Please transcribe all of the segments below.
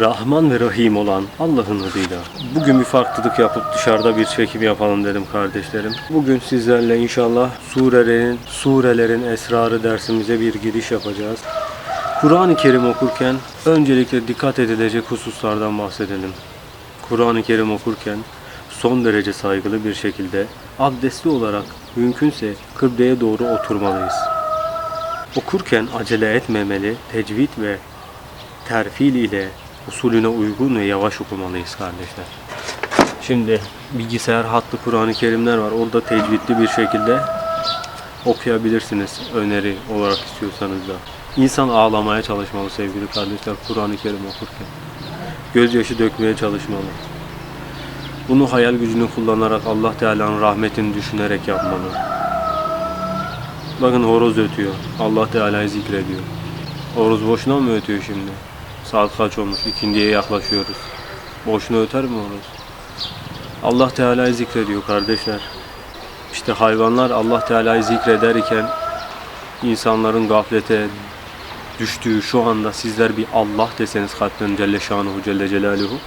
Rahman ve Rahim olan Allah'ın adıyla. Bugün bir farklılık yapıp dışarıda bir çekim yapalım dedim kardeşlerim. Bugün sizlerle inşallah surelerin, surelerin esrarı dersimize bir giriş yapacağız. Kur'an-ı Kerim okurken öncelikle dikkat edilecek hususlardan bahsedelim. Kur'an-ı Kerim okurken son derece saygılı bir şekilde abdestli olarak mümkünse kıbleye doğru oturmalıyız. Okurken acele etmemeli, tecvid ve terfil ile usulüne uygun ve yavaş okumalıyız kardeşler. Şimdi bilgisayar hattı Kur'an-ı Kerimler var. Orada tecvidli bir şekilde okuyabilirsiniz öneri olarak istiyorsanız da. İnsan ağlamaya çalışmalı sevgili kardeşler Kur'an-ı Kerim okurken. Gözyaşı dökmeye çalışmalı. Bunu hayal gücünü kullanarak Allah Teala'nın rahmetini düşünerek yapmalı. Bakın horoz ötüyor. Allah Teala'yı zikrediyor. Horoz boşuna mı ötüyor şimdi? Saat kaç olmuş? İkindiye yaklaşıyoruz. Boşuna öter mi horoz? Allah Teala'yı zikrediyor kardeşler. İşte hayvanlar Allah Teala'yı zikrederken insanların gaflete düştüğü şu anda sizler bir Allah deseniz kalpten Celle Şanuhu Celle Celaluhu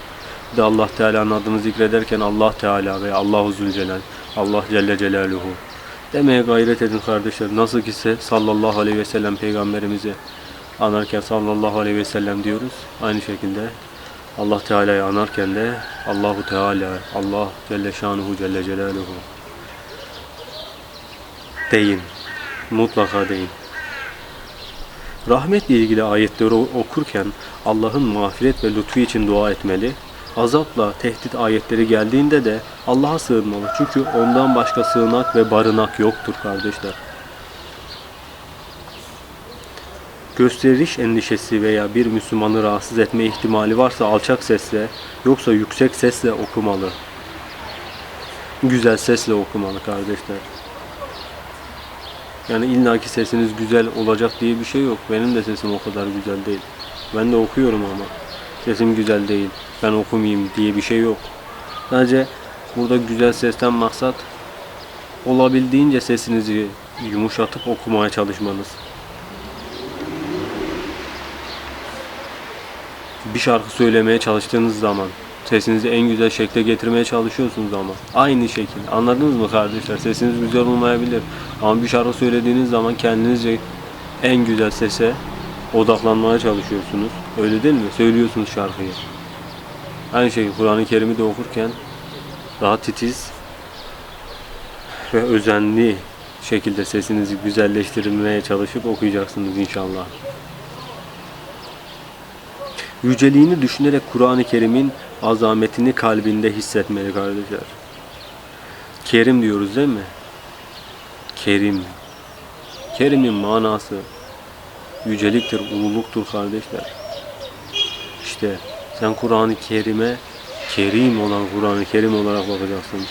de Allah Teala'nın adını zikrederken Allah Teala veya Allahu Zülcelal Allah Celle Celaluhu demeye gayret edin kardeşler. Nasıl ki ise sallallahu aleyhi ve sellem peygamberimizi anarken sallallahu aleyhi ve sellem diyoruz. Aynı şekilde Allah Teala'yı anarken de Allahu Teala, Allah Celle Şanuhu Celle Celaluhu deyin. Mutlaka deyin. Rahmetle ilgili ayetleri okurken Allah'ın mağfiret ve lütfu için dua etmeli. Azapla tehdit ayetleri geldiğinde de Allah'a sığınmalı. Çünkü ondan başka sığınak ve barınak yoktur kardeşler. Gösteriş endişesi veya bir Müslümanı rahatsız etme ihtimali varsa alçak sesle yoksa yüksek sesle okumalı. Güzel sesle okumalı kardeşler. Yani illaki sesiniz güzel olacak diye bir şey yok. Benim de sesim o kadar güzel değil. Ben de okuyorum ama sesim güzel değil. Ben okumayayım diye bir şey yok. Sadece burada güzel sesten maksat olabildiğince sesinizi yumuşatıp okumaya çalışmanız. Bir şarkı söylemeye çalıştığınız zaman sesinizi en güzel şekle getirmeye çalışıyorsunuz ama aynı şekilde. Anladınız mı kardeşler? Sesiniz güzel olmayabilir ama bir şarkı söylediğiniz zaman kendinizce en güzel sese odaklanmaya çalışıyorsunuz. Öyle değil mi? Söylüyorsunuz şarkıyı. Aynı şey Kur'an-ı Kerim'i de okurken daha titiz ve özenli şekilde sesinizi güzelleştirmeye çalışıp okuyacaksınız inşallah. Yüceliğini düşünerek Kur'an-ı Kerim'in azametini kalbinde hissetmeli kardeşler. Kerim diyoruz değil mi? Kerim. Kerim'in manası yüceliktir, ululuktur kardeşler. İşte sen Kur'an-ı Kerim'e Kerim olan Kur'an-ı Kerim olarak bakacaksın.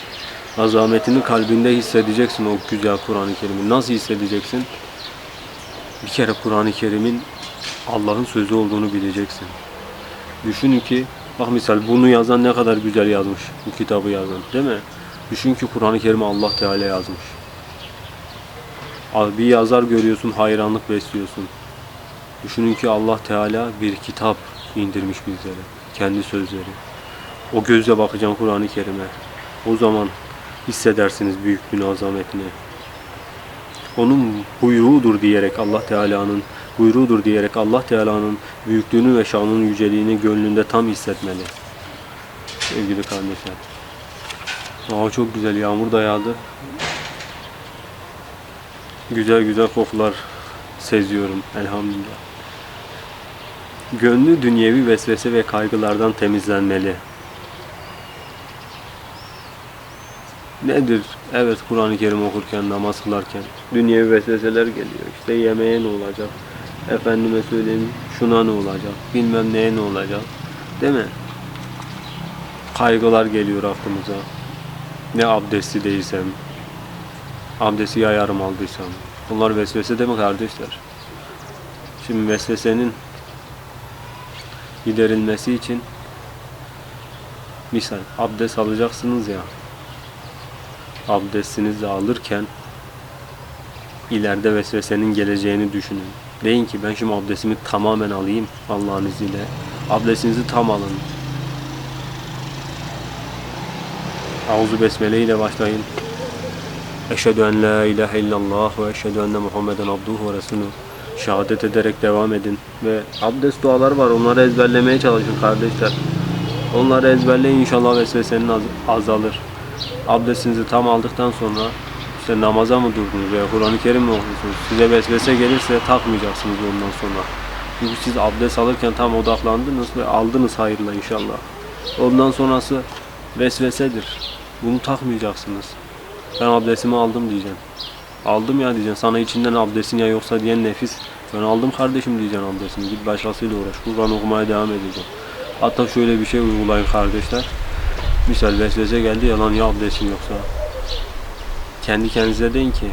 Azametini kalbinde hissedeceksin o güzel Kur'an-ı Kerim'i. Nasıl hissedeceksin? Bir kere Kur'an-ı Kerim'in Allah'ın sözü olduğunu bileceksin. Düşünün ki bak misal bunu yazan ne kadar güzel yazmış bu kitabı yazan değil mi? Düşün ki Kur'an-ı Kerim'i Allah Teala yazmış. Bir yazar görüyorsun hayranlık besliyorsun. Düşünün ki Allah Teala bir kitap indirmiş bizlere. Kendi sözleri. O gözle bakacağım Kur'an-ı Kerim'e. O zaman hissedersiniz büyüklüğünü, azametini. Onun buyruğudur diyerek Allah Teala'nın buyruğudur diyerek Allah Teala'nın büyüklüğünü ve şanının yüceliğini gönlünde tam hissetmeli. Sevgili kardeşler. Hava çok güzel, yağmur da yağdı. Güzel güzel kokular seziyorum elhamdülillah. Gönlü dünyevi vesvese ve kaygılardan temizlenmeli. Nedir? Evet Kur'an-ı Kerim okurken, namaz kılarken dünyevi vesveseler geliyor. İşte yemeğe ne olacak? Efendime söyleyeyim şuna ne olacak? Bilmem neye ne olacak? Değil mi? Kaygılar geliyor aklımıza. Ne abdestli değilsem, abdesti ya aldıysam. Bunlar vesvese değil mi kardeşler? Şimdi vesvesenin giderilmesi için misal abdest alacaksınız ya abdestinizi alırken ileride vesvesenin geleceğini düşünün. Deyin ki ben şimdi abdestimi tamamen alayım Allah'ın izniyle. Abdestinizi tam alın. Auzu besmele ile başlayın. Eşhedü en la ilahe illallah ve eşhedü enne Muhammeden abduhu ve resulü. Şehadet ederek devam edin. Ve abdest duaları var. Onları ezberlemeye çalışın kardeşler. Onları ezberleyin inşallah vesvesenin az- azalır. Abdestinizi tam aldıktan sonra işte namaza mı durdunuz veya Kur'an-ı Kerim mi okuyorsunuz? Size vesvese gelirse takmayacaksınız ondan sonra. Çünkü siz abdest alırken tam odaklandınız ve aldınız hayırla inşallah. Ondan sonrası vesvesedir. Bunu takmayacaksınız. Ben abdestimi aldım diyeceksin. Aldım ya diyeceksin. Sana içinden abdestin ya yoksa diyen nefis. Ben aldım kardeşim diyeceksin abdestini. Git başkasıyla uğraş. Kur'an okumaya devam edeceğim. Hatta şöyle bir şey uygulayın kardeşler. Misal vesvese geldi yalan ya abdestin yoksa. Kendi kendinize deyin ki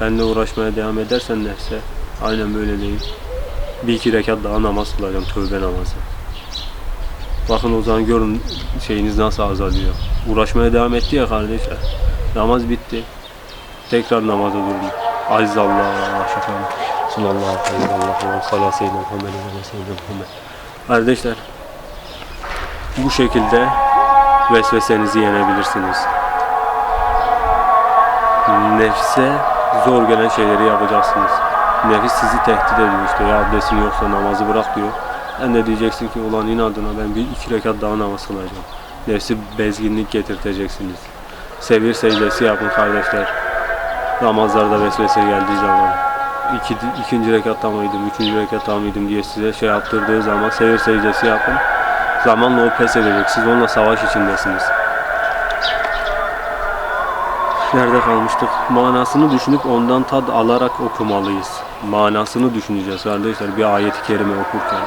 benle uğraşmaya devam edersen nefse aynen böyle değil. Bir iki rekat daha namaz kılacağım tövbe namazı. Bakın o zaman görün şeyiniz nasıl azalıyor. Uğraşmaya devam etti ya kardeşler. Namaz bitti. Tekrar namaza durdum. Aziz Allah şükran. Sallallahu aleyhi ve sellem. Seyyidina Muhammed ve seyyidina. Kardeşler bu şekilde vesvesenizi yenebilirsiniz. Nefse zor gelen şeyleri yapacaksınız. Nefis sizi tehdit ediyor işte ya abdestin yoksa namazı bırak diyor. Sen de diyeceksin ki ulan inadına ben bir iki rekat daha namaz kılacağım. Nefsi bezginlik getirteceksiniz. Sevir secdesi yapın kardeşler. Namazlarda vesvese geldiği zaman. İki, ikinci rekatta mıydım, üçüncü rekatta mıydım diye size şey yaptırdığı zaman sevir secdesi yapın. Zamanla o pes edecek. Siz onunla savaş içindesiniz. Nerede kalmıştık? Manasını düşünüp ondan tad alarak okumalıyız. Manasını düşüneceğiz kardeşler bir ayeti kerime okurken.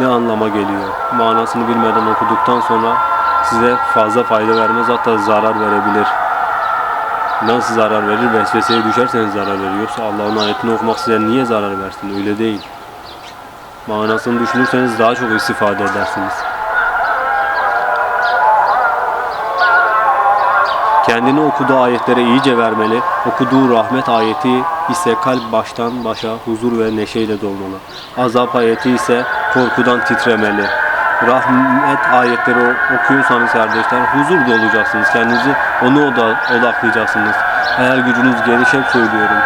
Ne anlama geliyor? Manasını bilmeden okuduktan sonra size fazla fayda vermez hatta zarar verebilir. Nasıl zarar verir? Vesveseye düşerseniz zarar verir. Yoksa Allah'ın ayetini okumak size niye zarar versin? Öyle değil. Manasını düşünürseniz daha çok istifade edersiniz. Kendini okuduğu ayetlere iyice vermeli. Okuduğu rahmet ayeti ise kalp baştan başa huzur ve neşeyle dolmalı. Azap ayeti ise korkudan titremeli. Rahmet ayetleri okuyorsanız kardeşler huzur dolacaksınız. Kendinizi onu oda, odaklayacaksınız. Hayal gücünüz geniş söylüyorum.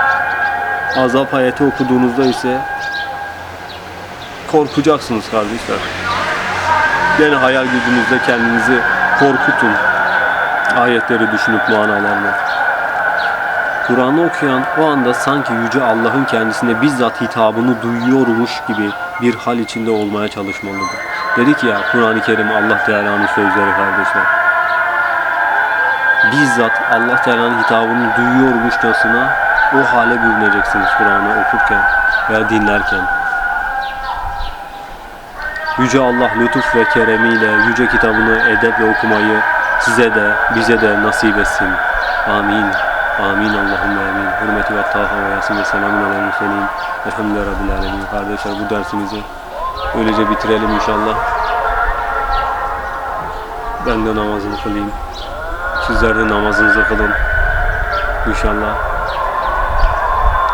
Azap ayeti okuduğunuzda ise korkacaksınız kardeşler. Gene hayal gücünüzde kendinizi korkutun ayetleri düşünüp manalarını. Kur'an'ı okuyan o anda sanki Yüce Allah'ın kendisine bizzat hitabını duyuyormuş gibi bir hal içinde olmaya çalışmalıdır. Dedik ya Kur'an-ı Kerim Allah Teala'nın sözleri kardeşler. Bizzat Allah Teala'nın hitabını duyuyormuşçasına o hale bürüneceksiniz Kur'an'ı okurken veya dinlerken. Yüce Allah lütuf ve keremiyle yüce kitabını edeple okumayı size de bize de nasip etsin. Amin. Amin Allahümme amin. Hürmeti ve Taha ve Yasin ve selamun aleyhi mürselin. Elhamdülillahi Rabbil alemin. Kardeşler bu dersimizi öylece bitirelim inşallah. Ben de namazımı kılayım. Sizler de namazınızı kılın. İnşallah.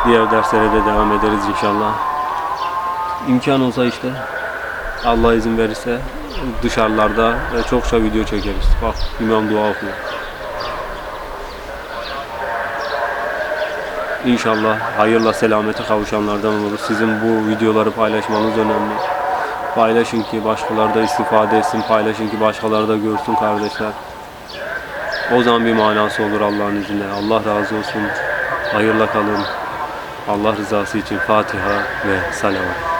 Diğer derslere de devam ederiz inşallah. İmkan olsa işte Allah izin verirse dışarılarda e, çokça video çekeriz. Bak imam dua okuyor. İnşallah hayırla selamete kavuşanlardan oluruz. Sizin bu videoları paylaşmanız önemli. Paylaşın ki başkaları da istifade etsin. Paylaşın ki başkaları da görsün kardeşler. O zaman bir manası olur Allah'ın izniyle. Allah razı olsun. Hayırla kalın. Allah rızası için Fatiha ve salavat.